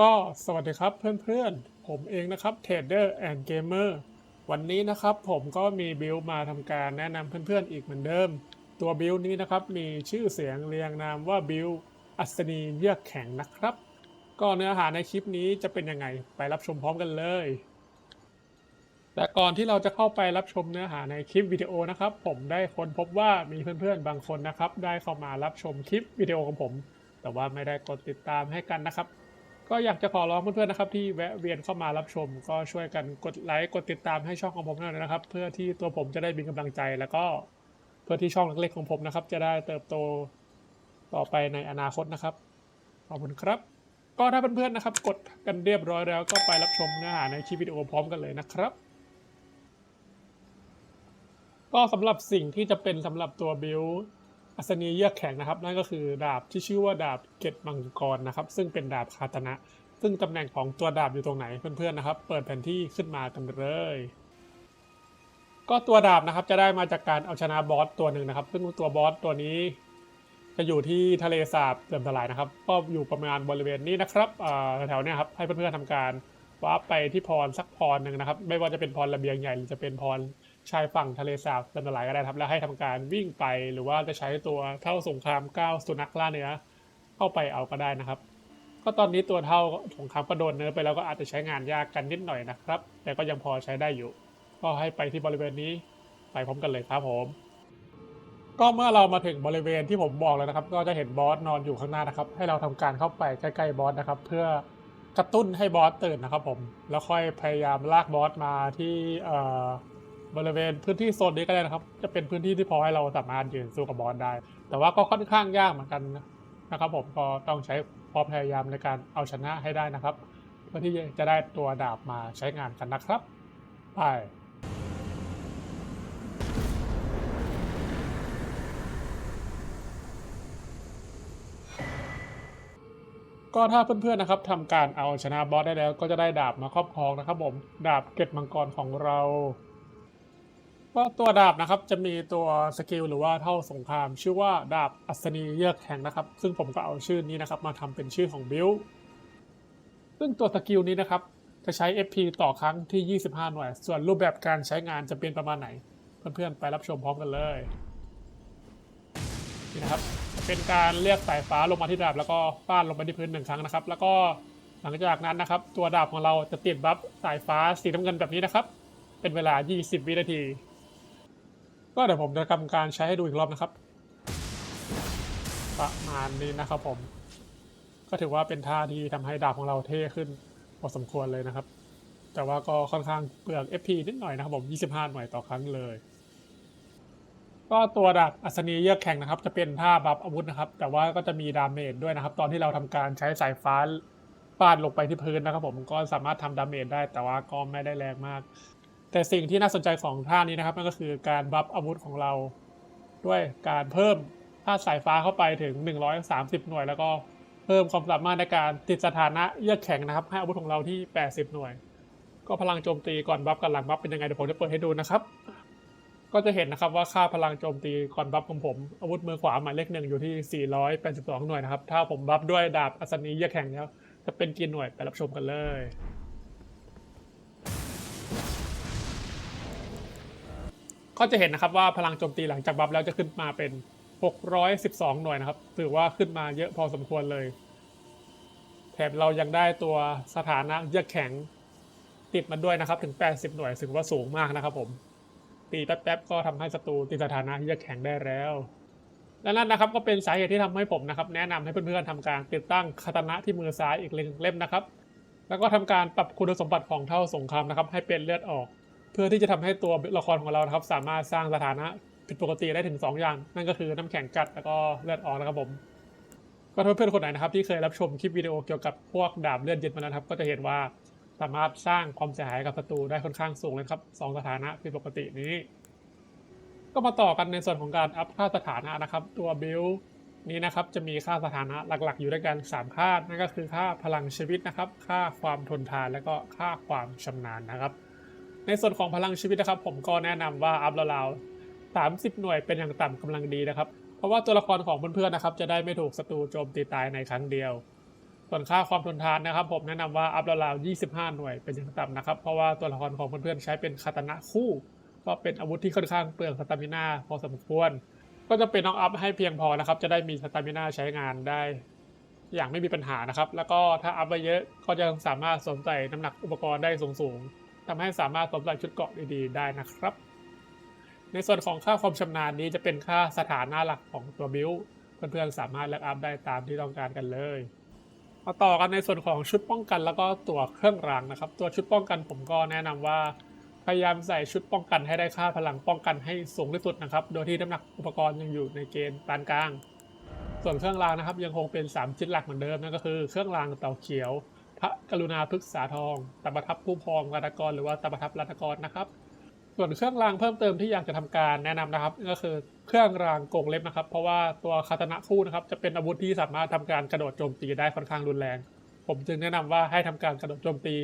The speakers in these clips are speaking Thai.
ก็สวัสดีครับเพื่อนๆ ผมเองนะครับเทรดเดอร์แอนด์เกมเมอร์วันนี้นะครับผมก็มีบิลมาทำการแนะนำเพื่อนๆอีกเหมือนเดิม ตัวบิลนี้นะครับมีชื่อเสียงเรียงนามว่าบิลอัศนีเยือกแข็งนะครับ ก็เนื้อหาในคลิปนี้จะเป็นยังไงไปรับชมพร้อมกันเลยแต่ก่อนที่เราจะเข้าไปรับชมเนื้อหาในคลิปวิดีโอนะครับ ผมได้ค้นพบว่ามีเพื่อนๆบางคนนะครับ ได้เข้ามารับชมคลิปวิดีโอของผม แต่ว่าไม่ได้กดติดตามให้กันนะครับ ก็อยากจะขอร้องเพื่อนๆนะครับที่แวะเวียนเข้ามารับชม ก็ช่วยกันกดไลค์กดติดตามให้ช่องของผมหน่อยนะครับ เพื่อที่ตัวผมจะได้มีกำลังใจ แล้วก็เพื่อที่ช่องเล็กๆของผมนะครับ จะได้เติบโตต่อไปในอนาคตนะครับขอบคุณครับ ก็ถ้าเพื่อนๆนะครับ กดกันเรียบร้อยแล้ว ก็ไปรับชมเนื้อหาในคลิปวิดีโอพร้อมกันเลยนะครับ ก็สำหรับสิ่งที่จะเป็นสำหรับตัวบิล อัศนีเยือกแข็งนะครับ นั่นก็คือดาบที่ชื่อว่าดาบเกตมังกรนะครับ ซึ่งเป็นดาบคาตนะ ซึ่งตำแหน่งของตัวดาบอยู่ตรงไหนเพื่อนๆนะครับ เปิดแผนที่ขึ้นมากันเลยก็ตัวดาบนะครับจะได้มาจากการเอาชนะบอสตัวหนึ่งนะครับ ซึ่งตัวบอสตัวนี้จะอยู่ที่ทะเลสาบเสื่อมสลายนะครับ ก็อยู่ประมาณบริเวณนี้นะครับแถวๆเนี้ยครับให้เพื่อนๆทำการวาร์ปไปที่พรสักพรหนึ่งนะครับ ไม่ว่าจะเป็นพรระเบียงใหญ่หรือจะเป็นพร ชายฝั่งทะเลสาบเสื่อมสลายก็ได้ครับ แล้วให้ทำการวิ่งไปหรือว่าจะใช้ตัวเท่าสงครามก้าวสุนัขล่าเนื้อเข้าไปเอาก็ได้นะครับ ก็ตอนนี้ตัวเท่าสงครามกระโดดเนื้อไปแล้วก็อาจจะใช้งานยากกันนิดหน่อยนะครับ แต่ก็ยังพอใช้ได้อยู่ ก็ให้ไปที่บริเวณนี้ไปพร้อมกันเลยครับผมก็เมื่อเรามาถึงบริเวณที่ผมบอกแล้วนะครับ ก็จะเห็นบอสนอนอยู่ข้างหน้านะครับ ให้เราทำการเข้าไปใกล้ๆบอสนะครับ เพื่อกระตุ้นให้บอสตื่นนะครับผมแล้วค่อยพยายามลากบอสมาที่ บริเวณพื้นที่โซนนี้ก็ได้นะครับ จะเป็นพื้นที่ที่พอให้เราสามารถยืนสู้กับบอสได้ แต่ว่าก็ค่อนข้างยากเหมือนกันนะครับ ผมก็ต้องใช้ความพยายามในการเอาชนะให้ได้นะครับ เพื่อที่จะได้ตัวดาบมาใช้งานกันนะครับไปก็ถ้าเพื่อนๆนะครับทำการเอาชนะบอสได้แล้วก็จะได้ดาบมาครอบครองนะครับผม ดาบเกตมังกรของเรา ก็ตัวดาบนะครับจะมีตัวสกิลหรือว่าเท่าสงคราม ชื่อว่าดาบอัศนีเยือกแข็งนะครับ ซึ่งผมก็เอาชื่อนี้นะครับ มาทำเป็นชื่อของบิลซึ่งตัวสกิลนี้นะครับ จะใช้ FP ต่อครั้งที่ 25 หน่วย ส่วนรูปแบบการใช้งานจะเป็นประมาณไหน เพื่อนๆ ไปรับชมพร้อมกันเลยนี่นะครับ เป็นการเรียกสายฟ้าลงมาที่ดาบ แล้วก็ฟาดลงไปที่พื้นหนึ่งครั้งนะครับ แล้วก็หลังจากนั้นนะครับ ตัวดาบของเราจะติดบัฟสายฟ้าสีน้ำเงินแบบนี้นะครับ เป็นเวลา 20 วินาที ก็เดี๋ยวผมจะทำการใช้ให้ดูอีกรอบนะครับ ประมาณนี้นะครับผม ก็ถือว่าเป็นท่าที่ทำให้ดาบของเราเท่ขึ้นพอสมควรเลยนะครับ แต่ว่าก็ค่อนข้างเปลือง FP นิดหน่อยนะครับผม 25 หน่วยต่อครั้งเลย ก็ตัวดาบอัศนีเยือกแข็งนะครับ จะเป็นท่าบัฟอาวุธนะครับ แต่ว่าก็จะมีดาเมจด้วยนะครับ ตอนที่เราทำการใช้สายฟ้าฟาดลงไปที่พื้นนะครับผมก็สามารถทำดาเมจได้แต่ว่าก็ไม่ได้แรงมาก แต่สิ่งที่น่าสนใจของท่านี้นะครับนั่นก็คือการบัฟอาวุธของเรา ด้วยการเพิ่มท่าสายฟ้าเข้าไปถึง 130 หน่วย แล้วก็เพิ่มความสามารถในการติดสถานะเยือกแข็งนะครับให้อาวุธของเราที่ 80 หน่วย ก็พลังโจมตีก่อนบัฟกับหลังบัฟเป็นยังไงเดี๋ยวผมจะเปิดให้ดูนะครับ ก็จะเห็นนะครับว่าค่าพลังโจมตีก่อนบัฟของผม อาวุธมือขวาหมายเลขหนึ่งอยู่ที่ 482 หน่วยนะครับถ้าผมบัฟด้วยดาบอัศนีเยือกแข็งแล้วจะเป็นกี่หน่วยไปรับชมกันเลย ก็จะเห็นนะครับว่าพลังโจมตีหลังจากบัฟแล้วจะขึ้นมาเป็น 612 หน่วยนะครับ ถือว่าขึ้นมาเยอะพอสมควรเลย แถมเรายังได้ตัวสถานะเยือกแข็งติดมาด้วยนะครับ ถึง 80 หน่วยถือว่าสูงมากนะครับ ผม ตีแป๊บๆก็ทำให้ศัตรูติดสถานะเยือกแข็งได้แล้วและนั่นนะครับก็เป็นสาเหตุที่ทำให้ผมนะครับ แนะนำให้เพื่อนๆทำการติดตั้งคาตานะที่มือซ้ายอีกเล่มนะครับ แล้วก็ทำการปรับคุณสมบัติของเท่าสงครามนะครับ ให้เป็นเลือดออก เพื่อที่จะทำให้ตัวละครของเรานะครับสามารถสร้างสถานะผิดปกติได้ถึง 2 อย่าง นั่นก็คือน้ำแข็งกัดแล้วก็เลือดออกนะครับผมก็ถ้าเพื่อนๆคนไหนนะครับที่เคยรับชมคลิปวิดีโอเกี่ยวกับพวกดาบเลือดเย็นมาแล้วครับก็จะเห็นว่าสามารถสร้างความเสียหายกับศัตรูได้ค่อนข้างสูงเลยครับสองสถานะผิดปกตินี้ ก็มาต่อกันในส่วนของการอัพค่าสถานะนะครับ ตัวบิลนี้นะครับจะมีค่าสถานะหลักๆ อยู่ด้วยกัน3ค่านั่นก็คือค่าพลังชีวิตนะครับ ค่าความทนทานและก็ค่าความชำนาญนะครับ ในส่วนของพลังชีวิตนะครับ ผมก็แนะนำว่าอัพราวๆ30หน่วยเป็นอย่างต่ำกำลังดีนะครับ เพราะว่าตัวละครของเพื่อนๆนะครับ จะได้ไม่ถูกศัตรูโจมตีตายในครั้งเดียว ส่วนค่าความทนทานนะครับ ผมแนะนำว่าอัพราวๆ25หน่วยเป็นอย่างต่ำนะครับ เพราะว่าตัวละครของเพื่อนๆใช้เป็นคาตานะคู่ ก็เป็นอาวุธที่ค่อนข้างเปลืองสตามินาพอสมควร ก็จะเป็นต้องอัพให้เพียงพอนะครับ จะได้มีสตามินาใช้งานได้อย่างไม่มีปัญหานะครับ แล้วก็ถ้าอัพไปเยอะก็จะสามารถสวมใส่น้ำหนักอุปกรณ์ได้สูงๆ ทำให้สามารถสวมใส่ชุดเกราะดีๆ ได้นะครับ ในส่วนของค่าความชำนาญนี้จะเป็นค่าสถานะหลักของตัวบิลเพื่อนๆสามารถเลือกอัพได้ตามที่ต้องการกันเลยมาต่อกันในส่วนของชุดป้องกันแล้วก็ตัวเครื่องรางนะครับ ตัวชุดป้องกันผมก็แนะนำว่า พยายามใส่ชุดป้องกันให้ได้ค่าพลังป้องกันให้สูงที่สุดนะครับ โดยที่น้ำหนักอุปกรณ์ยังอยู่ในเกณฑ์ปานกลาง ส่วนเครื่องรางนะครับ ยังคงเป็น 3 ชิ้นหลักเหมือนเดิมนั่นก็คือ เครื่องรางเต่าเขียว ระกรุณาพฤกษาทองตบประทับผู้พองรัตกรหรือว่าตบประทับรัตกรนะครับ ส่วนเครื่องรางเพิ่มเติมที่อยากจะทำการแนะนำนะครับ ก็คือเครื่องรางกงเล็บนะครับ เพราะว่าตัวคาตนะคู่นะครับจะเป็นอาวุธที่สามารถทำการกระโดดโจมตีได้ค่อนข้างรุนแรง ผมจึงแนะนำว่าให้ทำการกระโดดโจมตี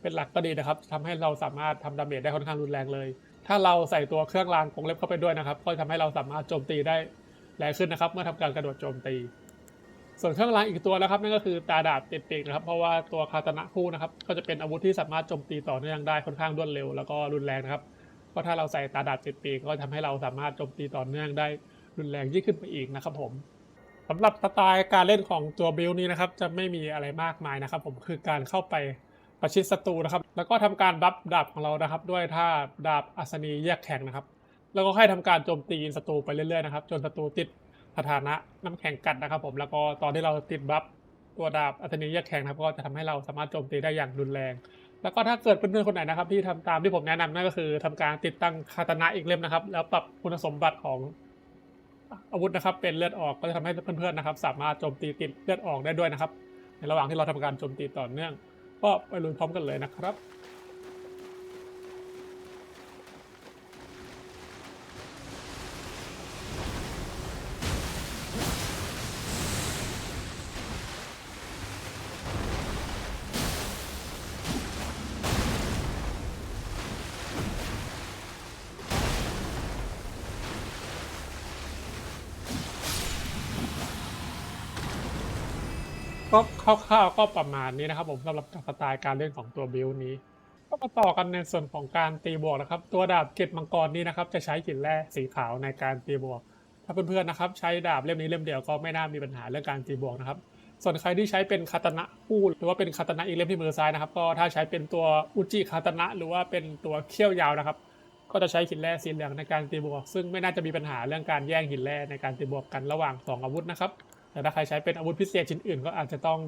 เป็นหลักก็ดีนะครับทำให้เราสามารถทำดาเมจได้ค่อนข้างรุนแรงเลย ถ้าเราใส่ตัวเครื่องรางกงเล็บเข้าไปด้วยนะครับ ก็จะทำให้เราสามารถโจมตีได้แรงขึ้นนะครับ เมื่อทำการกระโดดโจมตี ส่วนเครื่องรางอีกตัวนะครับนั่นก็คือตาดาบติดปีกนะครับ เพราะว่าตัวคาตานะคู่นะครับ ก็จะเป็นอาวุธที่สามารถโจมตีต่อเนื่องได้ค่อนข้างรวดเร็วแล้วก็รุนแรงนะครับก็ถ้าเราใส่ตาดาบติดปีกก็ทำให้เราสามารถโจมตีต่อเนื่องได้รุนแรงยิ่งขึ้นไปอีกนะครับผมสำหรับสไตล์การเล่นของตัวบิลนี้นะครับจะไม่มีอะไรมากมายนะครับ ผมคือการเข้าไปประชิดศัตรูนะครับ แล้วก็ทำการบัฟดาบของเรานะครับ ด้วยท่าดาบอัศนีแยกแข็งนะครับ แล้วก็ให้ทำการโจมตีศัตรูไปเรื่อยๆนะครับ จนศัตรูติด สถานะน้ำแข็งกัดนะครับผมแล้วก็ตอนที่เราติดบัฟตัวดาบอัศนีแยกแข็งนะครับก็จะทำให้เราสามารถโจมตีได้อย่างรุนแรง แล้วก็ถ้าเกิดเพื่อนๆคนไหนนะครับ ที่ทำตามที่ผมแนะนำนั่นก็คือทำการติดตั้งคาตานะอีกเล่มนะครับ แล้วปรับคุณสมบัติของอาวุธนะครับ เป็นเลือดออกก็จะทำให้เพื่อนๆนะครับ สามารถโจมตีติดเลือดออกได้ด้วยนะครับ ในระหว่างที่เราทำการโจมตีต่อเนื่อง ก็ไปลุยพร้อมกันเลยนะครับ ก็คร่าวๆก็ประมาณนี้นะครับ ผมสำหรับสไตล์การเล่นของตัวบิลนี้ ก็มาต่อกันในส่วนของการตีบวกนะครับ ตัวดาบเกตมังกรนี้นะครับ จะใช้หินแร่สีขาวในการตีบวก ถ้าเพื่อนๆนะครับ ใช้ดาบเล่มนี้เล่มเดียวก็ไม่น่ามีปัญหาเรื่องการตีบวกนะครับ ส่วนใครที่ใช้เป็นคาตนะคู่หรือว่าเป็นคาตนะอีกเล่มที่มือซ้ายนะครับ ก็ถ้าใช้เป็นตัวอุจิคาตนะหรือว่าเป็นตัวเขี้ยวยาวนะครับก็จะใช้หินแร่สีเหลืองในการตีบวก ซึ่งไม่น่าจะมีปัญหาเรื่องการแย่งหินแร่ในการตีบวกกันระหว่างสองอาวุธนะครับ แต่ถ้าใครใช้เป็นอาวุธพิเศษชิ้นอื่นก็อาจจะต้อง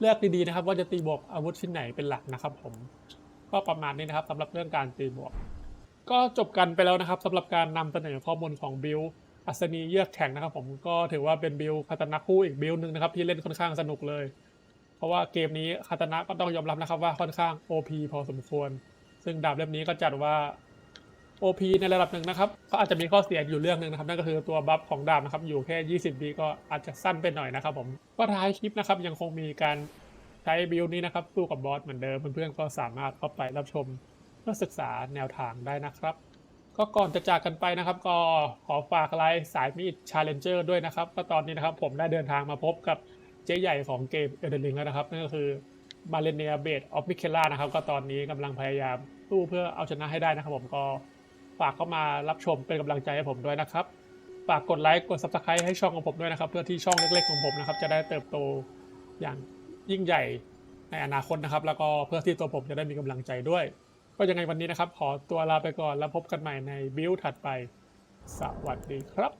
เลือกดีๆนะครับ ว่าจะตีบวกอาวุธชิ้นไหนเป็นหลักนะครับ ผม ก็ประมาณนี้นะครับสำหรับเรื่องการตีบวก ก็จบกันไปแล้วนะครับสำหรับการนำเสนอข้อมูลของบิลอัศนีเยือกแข็งนะครับ ผมก็ถือว่าเป็นบิลคาตนะคู่อีกบิลหนึ่งนะครับที่เล่นค่อนข้างสนุกเลย เพราะว่าเกมนี้คาตนะก็ต้องยอมรับนะครับว่าค่อนข้าง OP พอสมควร ซึ่งดาบเล่มนี้ก็จัดว่า OP ในระดับหนึ่งนะครับก็อาจจะมีข้อเสียอยู่เรื่องหนึ่งนะครับ นั่นก็คือตัวบัฟของดาบนะครับ อยู่แค่ 20วิก็อาจจะสั้นไปหน่อยนะครับ ผมก็ท้ายคลิปนะครับ ยังคงมีการใช้บิลนี้นะครับสู้กับบอสเหมือนเดิมเพื่อนๆก็สามารถเข้าไปรับชมเพื่อศึกษาแนวทางได้นะครับ ก็ก่อนจะจากกันไปนะครับ ก็ขอฝากไลฟ์สายมีด Challenger ด้วยนะครับก็ตอนนี้นะครับ ผมได้เดินทางมาพบกับเจ๊ใหญ่ของเกมเอเดลิงแล้วนะครับนั่นก็คือมาเลเนียเบดออฟมิเคล่านะครับ ก็ตอนนี้กำลังพยายามสู้เพื่อเอาชนะให้ได้นะครับ ผมก็ ฝากเข้ามารับชมเป็นกำลังใจให้ผมด้วยนะครับ ฝากกดไลค์กด subscribe ให้ช่องของผมด้วยนะครับ เพื่อที่ช่องเล็กๆของผมนะครับ จะได้เติบโตอย่างยิ่งใหญ่ในอนาคตนะครับ แล้วก็เพื่อที่ตัวผมจะได้มีกำลังใจด้วย ก็ยังไงวันนี้นะครับ ขอตัวลาไปก่อนแล้วพบกันใหม่ในบิวถัดไป สวัสดีครับ